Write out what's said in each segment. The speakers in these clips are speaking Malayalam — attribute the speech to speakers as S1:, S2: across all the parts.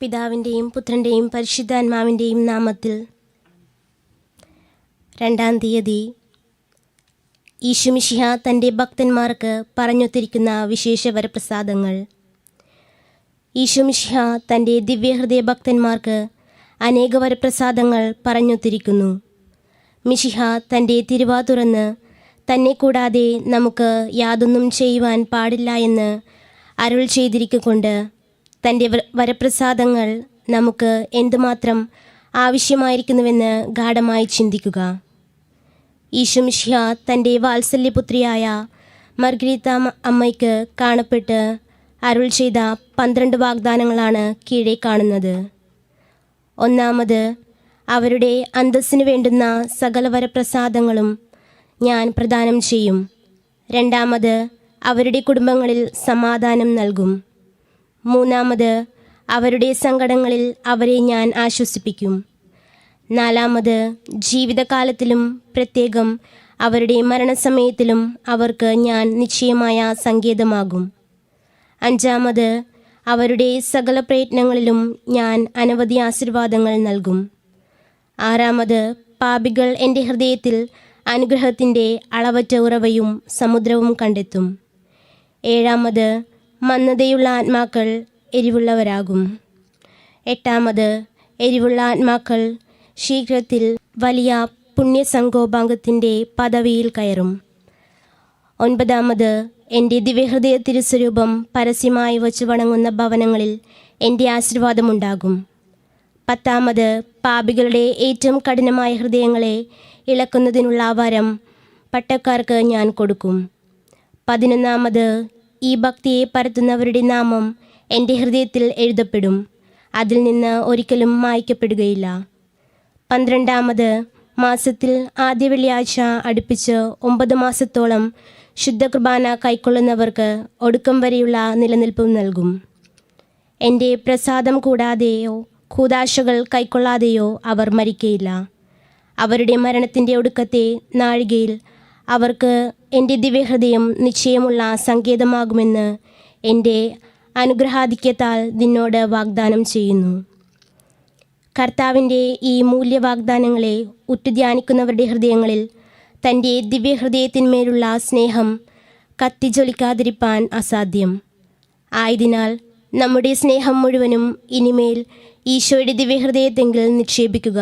S1: പിതാവിന്റെയും പുത്രന്റെയും പരിശുദ്ധാത്മാവിന്റെയും നാമത്തിൽ രണ്ടാം തീയതി ഈശുമിഷിഹ തന്റെ ഭക്തന്മാർക്ക് പറഞ്ഞൊത്തിരിക്കുന്ന വിശേഷവരപ്രസാദങ്ങൾ ഈശുമിഷിഹ തന്റെ ദിവ്യഹൃദയ ഭക്തന്മാർക്ക് അനേക വരപ്രസാദങ്ങൾ പറഞ്ഞൊത്തിരിക്കുന്നു. മിഷിഹ തന്റെ തിരുവാ തുറന്ന് തന്നെ കൂടാതെ നമുക്ക് യാതൊന്നും ചെയ്യുവാൻ പാടില്ല എന്ന് അരുൾ ചെയ്തിരിക്കൊണ്ട് തന്റെ വരപ്രസാദങ്ങൾ നമുക്ക് എന്തുമാത്രം ആവശ്യമായിരിക്കുന്നുവെന്ന് ഗാഠമായി ചിന്തിക്കുക. ഈശുമിഷ്യ തന്റെ വാത്സല്യപുത്രിയായ മർഗ്രീത്ത അമ്മയ്ക്ക് കാണപ്പെട്ട് അരുൾ ചെയ്ത പന്ത്രണ്ട് വാഗ്ദാനങ്ങളാണ് കീഴെ കാണുന്നത്. ഒന്നാമത് അവരുടെ അന്തസ്സിന് വേണ്ടുന്ന സകല വരപ്രസാദങ്ങളും ഞാൻ പ്രദാനം ചെയ്യും. രണ്ടാമത് അവരുടെ കുടുംബങ്ങളിൽ സമാധാനം നൽകും. മൂന്നാമത് അവരുടെ സങ്കടങ്ങളിൽ അവരെ ഞാൻ ആശ്വസിപ്പിക്കും. നാലാമത് ജീവിതകാലത്തിലും പ്രത്യേകം അവരുടെ മരണസമയത്തിലും അവർക്ക് ഞാൻ നിശ്ചയമായ സങ്കേതമാകും. അഞ്ചാമത് അവരുടെ സകല പ്രയത്നങ്ങളിലും ഞാൻ അനവധി ആശീർവാദങ്ങൾ നൽകും. ആറാമത് പാപികൾ എന്റെ ഹൃദയത്തിൽ അനുഗ്രഹത്തിന്റെ അളവറ്റ ഉറവയും സമുദ്രവും കണ്ടെത്തും. ഏഴാമത് മന്ദതയുള്ള ആത്മാക്കൾ എരിവുള്ളവരാകും. എട്ടാമത് എരിവുള്ള ആത്മാക്കൾ ശീഘ്രത്തിൽ വലിയ പുണ്യസങ്കോപാംഗത്തിന്റെ പദവിയിൽ കയറും. ഒൻപതാമത് എന്റെ ദിവ്യഹൃദയ തിരുസ്വരൂപം പരസ്യമായി വച്ചു വണങ്ങുന്ന ഭവനങ്ങളിൽ എന്റെ ആശീർവാദമുണ്ടാകും. പത്താമത് പാപികളുടെ ഏറ്റവും കഠിനമായ ഹൃദയങ്ങളെ ഇളക്കുന്നതിനുള്ള വരം പട്ടക്കാർക്ക് ഞാൻ കൊടുക്കും. പതിനൊന്നാമത് ഈ ഭക്തിയെ പരത്തുന്നവരുടെ നാമം എന്റെ ഹൃദയത്തിൽ എഴുതപ്പെടും. അതിൽ നിന്ന് ഒരിക്കലും മായ്ക്കപ്പെടുകയില്ല. പന്ത്രണ്ടാമത് മാസത്തിൽ ആദ്യ വെള്ളിയാഴ്ച അടുപ്പിച്ച് ഒമ്പത് മാസത്തോളം ശുദ്ധ കുർബാന കൈക്കൊള്ളുന്നവർക്ക് ഒടുക്കം വരെയുള്ള നിലനിൽപ്പും നൽകും. എന്റെ പ്രസാദം കൂടാതെയോ കൂതാശകൾ കൈക്കൊള്ളാതെയോ അവർ മരിക്കയില്ല. അവരുടെ മരണത്തിന്റെ ഒടുക്കത്തെ നാഴികയിൽ അവർക്ക് എന്റെ ദിവ്യഹൃദയം നിശ്ചയമുള്ള സങ്കേതമാകുമെന്ന് എന്റെ അനുഗ്രഹാധിക്യത്താൽ നിന്നോട് വാഗ്ദാനം ചെയ്യുന്നു. കർത്താവിന്റെ ഈ മൂല്യവാഗ്ദാനങ്ങളെ ഉറ്റുധ്യാനിക്കുന്നവരുടെ ഹൃദയങ്ങളിൽ തന്റെ ദിവ്യഹൃദയത്തിന്മേലുള്ള സ്നേഹം കത്തിജ്വലിക്കാതിരിപ്പാൻ അസാധ്യം. ആയതിനാൽ നമ്മുടെ സ്നേഹം മുഴുവനും ഇനിമേൽ ഈശോയുടെ ദിവ്യഹൃദയത്തെങ്കിൽ നിക്ഷേപിക്കുക.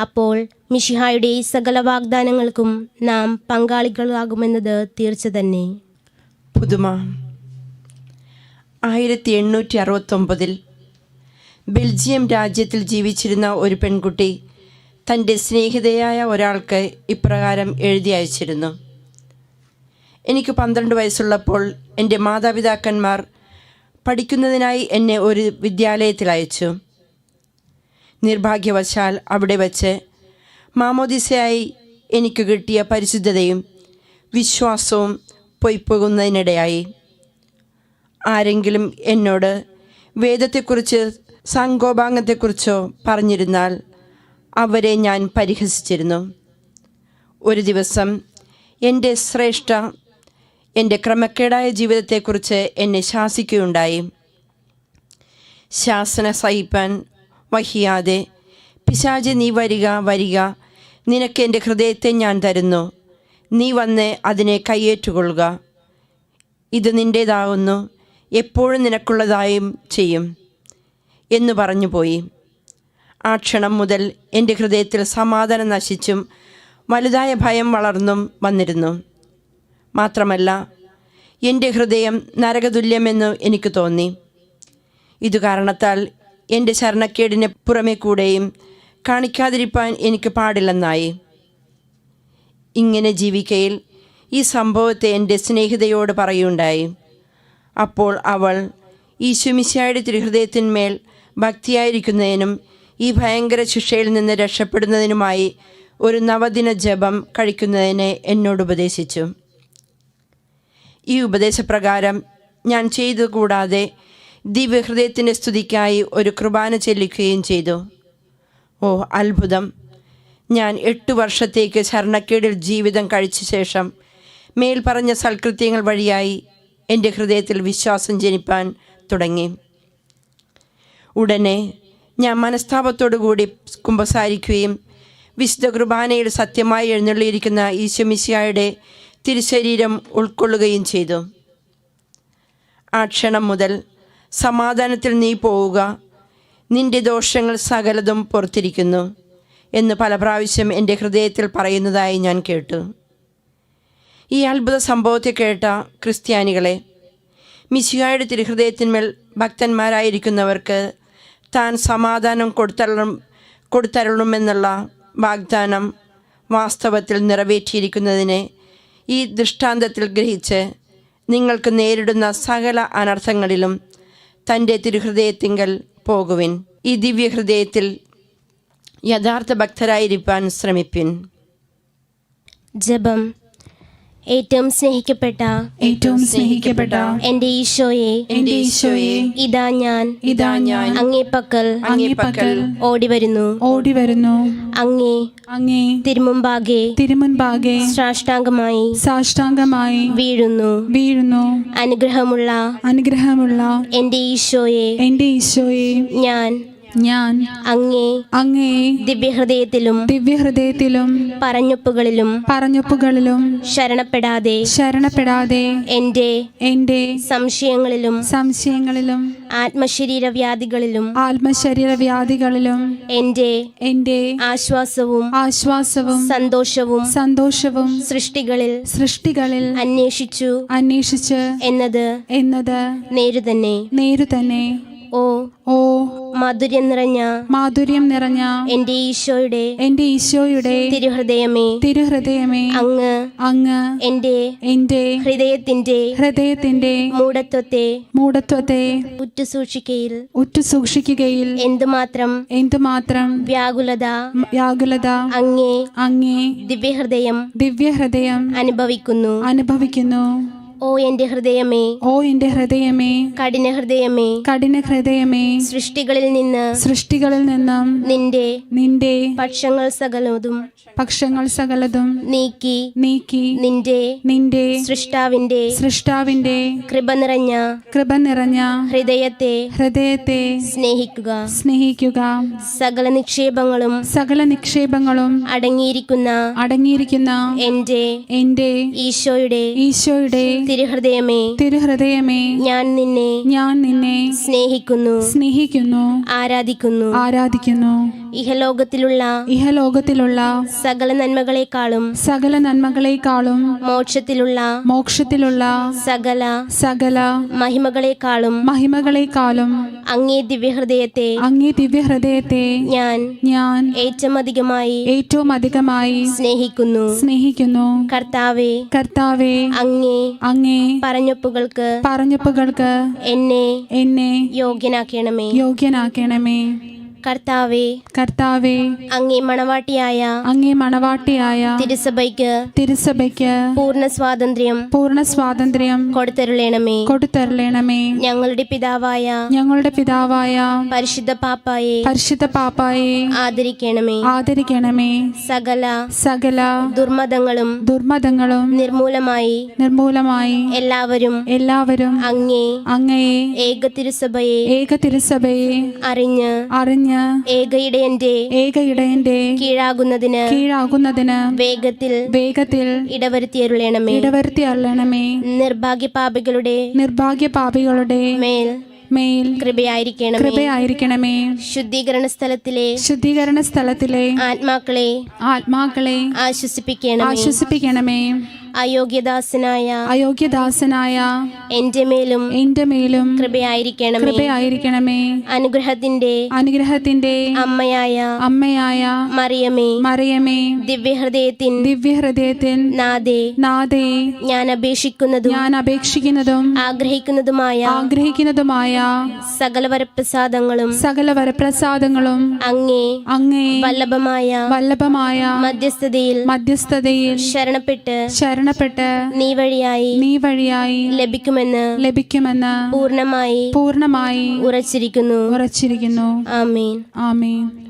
S1: അപ്പോൾ മിഷിഹായുടെ സകല വാഗ്ദാനങ്ങൾക്കും നാം പങ്കാളികളാകുമെന്നത് തീർച്ച തന്നെ.
S2: പുതുമ. ആയിരത്തി എണ്ണൂറ്റി അറുപത്തൊമ്പതിൽ ബെൽജിയം രാജ്യത്തിൽ ജീവിച്ചിരുന്ന ഒരു പെൺകുട്ടി തന്റെ സ്നേഹിതയായ ഒരാൾക്ക് ഇപ്രകാരം എഴുതി അയച്ചിരുന്നു. എനിക്ക് പന്ത്രണ്ട് വയസ്സുള്ളപ്പോൾ എന്റെ മാതാപിതാക്കന്മാർ പഠിക്കുന്നതിനായി എന്നെ ഒരു വിദ്യാലയത്തിൽ അയച്ചു. നിർഭാഗ്യവശാൽ അവിടെ വച്ച് മാമോദിസയായി എനിക്ക് കിട്ടിയ പരിശുദ്ധതയും വിശ്വാസവും പൊയ്പോകുന്നതിനിടയായി. ആരെങ്കിലും എന്നോട് വേദത്തെക്കുറിച്ച് സങ്കോപാംഗത്തെക്കുറിച്ചോ പറഞ്ഞിരുന്നാൽ അവരെ ഞാൻ പരിഹസിച്ചിരുന്നു. ഒരു ദിവസം എന്റെ ശ്രേഷ്ഠ എന്റെ ക്രമക്കേടായ ജീവിതത്തെക്കുറിച്ച് എന്നെ ശാസിക്കുകയുണ്ടായി. ശാസന സഹിപ്പാൻ വഹിയാതെ പിശാചെ നീ വരിക വരിക. നിനക്ക് എന്റെ ഹൃദയത്തെ ഞാൻ തരുന്നു. നീ വന്ന് അതിനെ കയ്യേറ്റുകൊള്ളുക. ഇത് നിന്റേതാകുന്നു എപ്പോഴും നിനക്കുള്ളതായും ചെയ്യും. എന്ന് പറഞ്ഞു പോയി ആ ക്ഷണം മുതൽ എന്റെ ഹൃദയത്തിൽ സമാധാനം നശിച്ചും വലുതായ ഭയം വളർന്നും വന്നിരുന്നു. മാത്രമല്ല എന്റെ ഹൃദയം നരകതുല്യമെന്ന് എനിക്ക് തോന്നി. ഇതു കാരണത്താൽ എന്റെ ശരണക്കേടിന് പുറമെ കൂടെയും കാണിക്കാതിരിപ്പാൻ എനിക്ക് പാടില്ലെന്നായി. ഇങ്ങനെ ജീവിക്കയിൽ ഈ സംഭവത്തെ എന്റെ സ്നേഹിതയോട് പറയുണ്ടായി. അപ്പോൾ അവൾ ഈ ശുമിശായുടെ തിരുഹൃദയത്തിന്മേൽ ഭക്തിയായിരിക്കുന്നതിനും ഈ ഭയങ്കര ശിക്ഷയിൽ നിന്ന് രക്ഷപ്പെടുന്നതിനുമായി ഒരു നവദിന ജപം കഴിക്കുന്നതിനെ എന്നോട് ഉപദേശിച്ചു. ഈ ഉപദേശപ്രകാരം ഞാൻ ചെയ്തു കൂടാതെ ദിവ്യഹൃദയത്തിന്റെ സ്തുതിക്കായി ഒരു കുർബാന ചെല്ലിക്കുകയും ചെയ്തു. ഓ അത്ഭുതം. ഞാൻ എട്ട് വർഷത്തേക്ക് ശരണക്കേടിൽ ജീവിതം കഴിച്ച ശേഷം മേൽ പറഞ്ഞ സൽകൃത്യങ്ങൾ വഴിയായി എന്റെ ഹൃദയത്തിൽ വിശ്വാസം ജനിപ്പാൻ തുടങ്ങി. ഉടനെ ഞാൻ മനസ്താപത്തോടു കൂടി കുമ്പസാരിക്കുകയും വിശുദ്ധ കുർബാനയിൽ സത്യമായി എഴുന്നള്ളിയിരിക്കുന്ന ഈശ്വമിശിയായുടെ തിരുശരീരം ഉൾക്കൊള്ളുകയും ചെയ്തു. ആ ക്ഷണം മുതൽ സമാധാനത്തിൽ നീ പോവുക നിന്റെ ദോഷങ്ങൾ സകലതും പുറത്തിരിക്കുന്നു എന്ന് പല പ്രാവശ്യം എന്റെ ഹൃദയത്തിൽ പറയുന്നതായി ഞാൻ കേട്ടു. ഈ അത്ഭുത സംഭവത്തെ കേട്ട ക്രിസ്ത്യാനികളെ മിശിഹായുടെ തിരുഹൃദയത്തിന്മേൽ ഭക്തന്മാരായിരിക്കുന്നവർക്ക് താൻ സമാധാനം കൊടുത്തരണം കൊടുത്തരണമെന്നുള്ള വാഗ്ദാനം വാസ്തവത്തിൽ നിറവേറ്റിയിരിക്കുന്നതിനെ ഈ ദൃഷ്ടാന്തത്തിൽ ഗ്രഹിച്ച് നിങ്ങൾക്ക് നേരിടുന്ന സകല അനർത്ഥങ്ങളിലും തന്റെ തിരുഹൃദയത്തിങ്കൽ പോകുവിൻ. ഈ ദിവ്യഹൃദയത്തിൽ യഥാർത്ഥ ഭക്തരായിരിക്കാൻ ശ്രമിപ്പിൻ.
S1: ജപം. ഏറ്റവും സ്നേഹിക്കപ്പെട്ട
S3: ഏറ്റവും സ്നേഹിക്കപ്പെട്ട
S1: എന്റെ ഈശോയെ
S3: എന്റെ ഈശോയെ
S1: ഇതാ ഞാൻ
S3: ഇതാ ഞാൻ
S1: അങ്ങേ പക്കൽ
S3: അങ്ങേ പക്കൽ
S1: ഓടി വരുന്നു
S3: ഓടി വരുന്നു
S1: അങ്ങേ
S3: അങ്ങേ
S1: തിരുമുമ്പാകെ
S3: തിരുമുൻപാകെ
S1: സാഷ്ടാംഗമായി
S3: സാഷ്ടാംഗമായി
S1: വീഴുന്നു.
S3: വീഴുന്നു.
S1: അനുഗ്രഹമുള്ള
S3: അനുഗ്രഹമുള്ള
S1: എന്റെ ഈശോയെ
S3: എന്റെ ഈശോയെ
S1: ഞാൻ
S3: ഞാൻ
S1: അങ്ങേ
S3: അങ്ങേ
S1: ദിവ്യഹൃദയത്തിലും
S3: ദിവ്യഹൃദയത്തിലും
S1: പറഞ്ഞൊപ്പുകളിലും
S3: പറഞ്ഞൊപ്പുകളിലും
S1: ശരണപ്പെടാതെ
S3: ശരണപ്പെടാതെ
S1: എന്റെ
S3: എന്റെ
S1: സംശയങ്ങളിലും
S3: സംശയങ്ങളിലും
S1: ആത്മശരീര വ്യാധികളിലും
S3: ആത്മശരീര വ്യാധികളിലും
S1: എന്റെ
S3: എന്റെ
S1: ആശ്വാസവും
S3: ആശ്വാസവും
S1: സന്തോഷവും
S3: സന്തോഷവും
S1: സൃഷ്ടികളിൽ
S3: സൃഷ്ടികളിൽ
S1: അന്വേഷിച്ചു
S3: അന്വേഷിച്ച്
S1: എന്നത്
S3: എന്നത്
S1: നേരു തന്നെ
S3: നേരു തന്നെ
S1: ഓ
S3: ഓ
S1: മാധുര്യം നിറഞ്ഞ
S3: മാധുര്യം നിറഞ്ഞ
S1: എന്റെ ഈശോയുടെ
S3: എന്റെ ഈശോയുടെ
S1: തിരുഹൃദയമേ.
S3: തിരുഹൃദയമേ.
S1: അങ്ങ്
S3: അങ്ങ്
S1: എന്റെ
S3: എന്റെ
S1: ഹൃദയത്തിന്റെ
S3: ഹൃദയത്തിന്റെ
S1: മൂഢത്വത്തെ
S3: മൂഢത്വത്തെ
S1: ഉറ്റുസൂക്ഷിക്കയിൽ
S3: ഉറ്റുസൂക്ഷിക്കുകയിൽ
S1: എന്തുമാത്രം
S3: എന്തുമാത്രം
S1: വ്യാകുലത
S3: വ്യാകുലത
S1: അങ്ങേ
S3: അങ്ങേ
S1: ദിവ്യഹൃദയം
S3: ദിവ്യഹൃദയം
S1: അനുഭവിക്കുന്നു.
S3: അനുഭവിക്കുന്നു.
S1: ഓ എന്റെ ഹൃദയമേ.
S3: ഓ എന്റെ ഹൃദയമേ.
S1: കഠിന ഹൃദയമേ
S3: കഠിന ഹൃദയമേ
S1: സൃഷ്ടികളിൽ നിന്ന്
S3: സൃഷ്ടികളിൽ നിന്നും
S1: നിന്റെ
S3: നിന്റെ
S1: പക്ഷങ്ങൾ സകലതും
S3: പക്ഷങ്ങൾ സകലതും
S1: നീക്കി
S3: നീക്കി
S1: നിന്റെ
S3: നിന്റെ
S1: സൃഷ്ടാവിന്റെ
S3: സൃഷ്ടാവിന്റെ
S1: കൃപ നിറഞ്ഞ
S3: കൃപ നിറഞ്ഞ
S1: ഹൃദയത്തെ
S3: ഹൃദയത്തെ
S1: സ്നേഹിക്കുക.
S3: സ്നേഹിക്കുക.
S1: സകല നിക്ഷേപങ്ങളും
S3: സകല നിക്ഷേപങ്ങളും
S1: അടങ്ങിയിരിക്കുന്ന
S3: അടങ്ങിയിരിക്കുന്ന
S1: എന്റെ
S3: എന്റെ
S1: ഈശോയുടെ
S3: ഈശോയുടെ
S1: തിരുഹൃദയമേ
S3: തിരുഹൃദയമേ
S1: ഞാൻ നിന്നെ
S3: ഞാൻ നിന്നെ
S1: സ്നേഹിക്കുന്നു
S3: സ്നേഹിക്കുന്നു
S1: ആരാധിക്കുന്നു.
S3: ആരാധിക്കുന്നു.
S1: ഇഹലോകത്തിലുള്ള
S3: ഇഹലോകത്തിലുള്ള
S1: സകല നന്മകളെക്കാളും
S3: സകല നന്മകളെക്കാളും
S1: മോക്ഷത്തിലുള്ള
S3: മോക്ഷത്തിലുള്ള
S1: സകല
S3: സകല
S1: മഹിമകളെക്കാളും
S3: മഹിമകളെക്കാളും
S1: അങ്ങേ ദിവ്യഹൃദയത്തെ
S3: അങ്ങേ ദിവ്യഹൃദയത്തെ
S1: ഞാൻ
S3: ഞാൻ
S1: ഏറ്റവും അധികമായി
S3: ഏറ്റവും അധികമായി
S1: സ്നേഹിക്കുന്നു.
S3: സ്നേഹിക്കുന്നു.
S1: കർത്താവേ
S3: കർത്താവേ
S1: അങ്ങേ
S3: അങ്ങേ
S1: പറഞ്ഞൊപ്പുകൾക്ക്
S3: പറഞ്ഞൊപ്പുകൾക്ക്
S1: എന്നെ
S3: എന്നെ
S1: യോഗ്യനാക്കണമേ.
S3: യോഗ്യനാക്കണമേ.
S1: കർത്താവെ
S3: കർത്താവേ
S1: അങ്ങേ മണവാട്ടിയായ
S3: അങ്ങേ മണവാട്ടിയായ
S1: തിരുസഭയ്ക്ക്
S3: തിരുസഭയ്ക്ക്
S1: പൂർണ സ്വാതന്ത്ര്യം
S3: പൂർണ സ്വാതന്ത്ര്യം
S1: കൊടുത്തരുളേണമേ.
S3: കൊടുത്തരുളേണമേ.
S1: ഞങ്ങളുടെ പിതാവായ
S3: ഞങ്ങളുടെ പിതാവായ
S1: പരിശുദ്ധ പാപ്പായെ
S3: പരിശുദ്ധ പാപ്പായെ
S1: ആദരിക്കണമേ.
S3: ആദരിക്കണമേ.
S1: സകല
S3: സകല
S1: ദുർമതങ്ങളും
S3: ദുർമതങ്ങളും
S1: നിർമൂലമായി
S3: നിർമൂലമായി
S1: എല്ലാവരും
S3: എല്ലാവരും
S1: അങ്ങേ
S3: അങ്ങയെ
S1: ഏക തിരുസഭയെ
S3: ഏക തിരുസഭയെ
S1: അറിഞ്ഞ്
S3: അറിഞ്ഞ്
S1: ഏകയിടയന്റെ
S3: ഏക ഇടയന്റെ
S1: കീഴാകുന്നതിന്
S3: കീഴാകുന്നതിന്
S1: വേഗത്തിൽ
S3: വേഗത്തിൽ
S1: ഇടവരുത്തിയരുളേണമേ.
S3: ഇടവരുത്തി അള്ളണമേ
S1: നിർഭാഗ്യ പാപികളുടെ
S3: നിർഭാഗ്യ പാപികളുടെ
S1: മേൽ
S3: മേൽ
S1: കൃപയായിരിക്കണം
S3: കൃപയായിരിക്കണമേ.
S1: ശുദ്ധീകരണ സ്ഥലത്തിലെ
S3: ശുദ്ധീകരണ സ്ഥലത്തിലെ
S1: ആത്മാക്കളെ
S3: ആത്മാക്കളെ
S1: ആശ്വസിപ്പിക്കണം
S3: ആശ്വസിപ്പിക്കണമേ.
S1: അയോഗ്യദാസനായ
S3: അയോഗ്യദാസനായ
S1: എന്റെ മേലും
S3: എന്റെ മേലും
S1: കൃപയായിരിക്കണമേ.
S3: കൃപയായിരിക്കണമേ.
S1: അനുഗ്രഹത്തിന്റെ
S3: അനുഗ്രഹത്തിന്റെ
S1: അമ്മയായ
S3: അമ്മയായ
S1: മറിയമേ.
S3: മറിയമേ.
S1: ദിവ്യഹൃദയത്തിൻ
S3: ദിവ്യഹൃദയത്തിൻ
S1: നാദേ.
S3: നാദേ.
S1: ഞാൻ അപേക്ഷിക്കുന്നതും
S3: ഞാൻ അപേക്ഷിക്കുന്നതും
S1: ആഗ്രഹിക്കുന്നതുമായ
S3: ആഗ്രഹിക്കുന്നതുമായ
S1: സകല വരപ്രസാദങ്ങളും
S3: സകല വരപ്രസാദങ്ങളും
S1: അങ്ങേ
S3: അങ്ങേ
S1: വല്ലഭമായ
S3: വല്ലഭമായ
S1: മധ്യസ്ഥതയിൽ
S3: മധ്യസ്ഥതയിൽ
S1: ശരണപ്പെട്ട്
S3: ശരണപ്പെട്ട്
S1: നീ വഴിയായി
S3: നീ വഴിയായി
S1: ലഭിക്കുമെന്ന്
S3: ലഭിക്കുമെന്ന്
S1: പൂർണമായി
S3: പൂർണമായി
S1: ഉറച്ചിരിക്കുന്നു.
S3: ഉറച്ചിരിക്കുന്നു.
S1: ആമീൻ.
S3: ആമേൻ.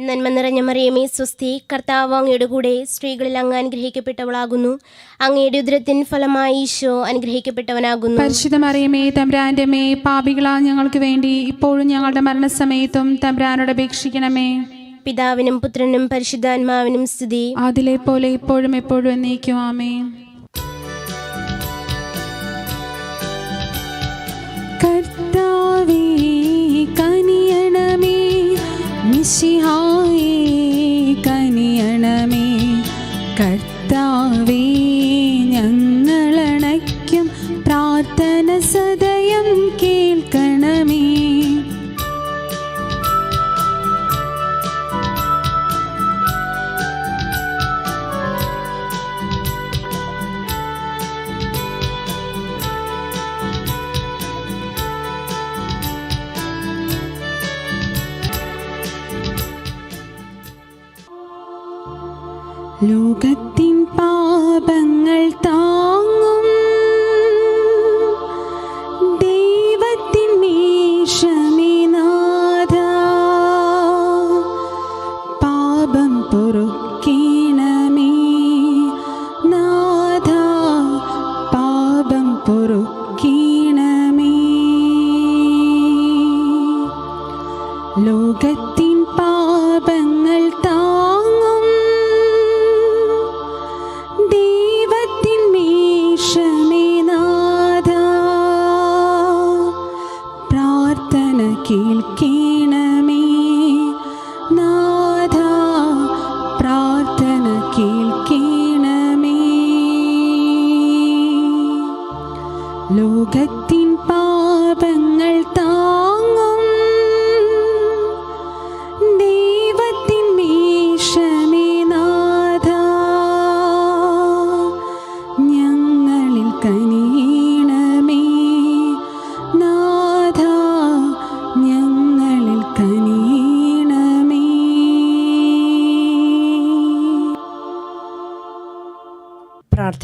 S1: നന്മ നിറഞ്ഞ മറിയമേ സ്വസ്തി കർത്താവ് അങ്ങയുടെ കൂടെ സ്ത്രീകളിൽ അങ്ങ് അനുഗ്രഹിക്കപ്പെട്ടവളാകുന്നു. അങ്ങയുടെ ഉദരത്തിൻ ഫലമായി ഈശോ അനുഗ്രഹിക്കപ്പെട്ടവനാകുന്നു.
S3: പരിശുദ്ധ മറിയമേ തമ്പ്രാന്റെ മേ പാപികളാ ഞങ്ങൾക്ക് വേണ്ടി ഇപ്പോഴും ഞങ്ങളുടെ മരണസമയത്തും തമ്പ്രാനോട് അപേക്ഷിക്കണമേ.
S1: പിതാവിനും പുത്രനും പരിശുദ്ധാത്മാവിനും സ്തുതി.
S3: അതിലെ പോലെ ഇപ്പോഴും എപ്പോഴും എന്നേക്കും ആമേ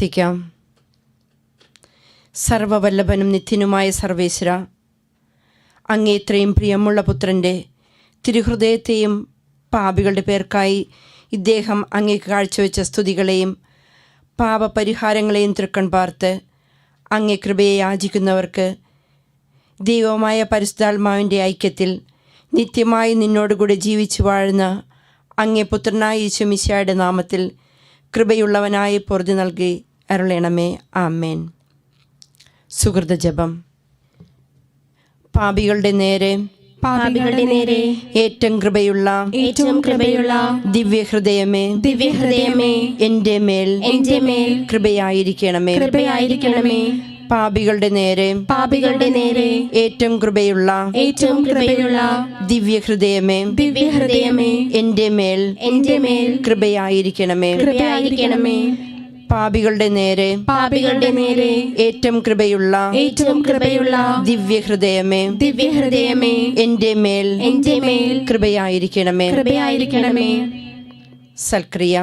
S2: പ്രാർത്ഥിക്കാം. സർവവല്ലഭനും നിത്യനുമായ സർവേശ്വര അങ്ങേത്രയും പ്രിയമുള്ള പുത്രന്റെ തിരുഹൃദയത്തെയും പാപികളുടെ പേർക്കായി ഇദ്ദേഹം അങ്ങേക്ക് കാഴ്ചവെച്ച സ്തുതികളെയും പാപപരിഹാരങ്ങളെയും തൃക്കൺ പാർത്ത് അങ്ങേ കൃപയെ യാചിക്കുന്നവർക്ക് ദൈവമായ പരിശുദ്ധാത്മാവിന്റെ ഐക്യത്തിൽ നിത്യമായി നിന്നോടുകൂടി ജീവിച്ചു വാഴുന്ന അങ്ങേ പുത്രനായ ഈശോമിശിയായുടെ നാമത്തിൽ കൃപയുള്ളവനായി പൊറുതി നൽകി അരുളണമേ. ആമേൻ. സുഹൃത ജപം. പാപികളുടെ നേരെ
S1: പാപികളുടെ നേരെ
S2: ഏറ്റവും കൃപയുള്ള
S1: ഏറ്റവും കൃപയുള്ള
S2: ദിവ്യഹൃദയമേ
S1: ദിവ്യഹൃദയമേ
S2: എന്റെ മേൽ
S1: എന്റെ മേൽ
S2: കൃപയായിരിക്കണമേ.
S1: കൃപയായിരിക്കണമേ.
S2: പാപികളുടെ നേരെ
S1: പാപികളുടെ നേരെ
S2: ഏറ്റവും കൃപയുള്ള
S1: ഏറ്റവും കൃപയുള്ള
S2: ദിവ്യഹൃദയമേ
S1: ദിവ്യഹൃദയമേ
S2: എന്റെ മേൽ
S1: എന്റെ മേൽ
S2: കൃപയായിരിക്കണമേ.
S1: കൃപയായിരിക്കണമേ.
S2: പാപികളുടെ നേരെ
S1: പാപികളുടെ നേരെ
S2: ഏറ്റവും കൃപയുള്ള
S1: ഏറ്റവും കൃപയുള്ള
S2: ദിവ്യഹൃദയമേ
S1: ദിവ്യഹൃദയമേ
S2: എന്റെ മേൽ
S1: എന്റെ മേൽ
S2: കൃപയായിരിക്കണമേ.
S1: കൃപയായിരിക്കണമേ.
S2: സൽക്രിയ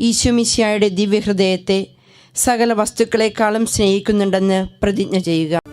S2: ഈശുമിശിയായുടെ ദിവ്യഹൃദയത്തെ സകല വസ്തുക്കളെക്കാളും സ്നേഹിക്കുന്നുണ്ടെന്ന് പ്രതിജ്ഞ ചെയ്യുക.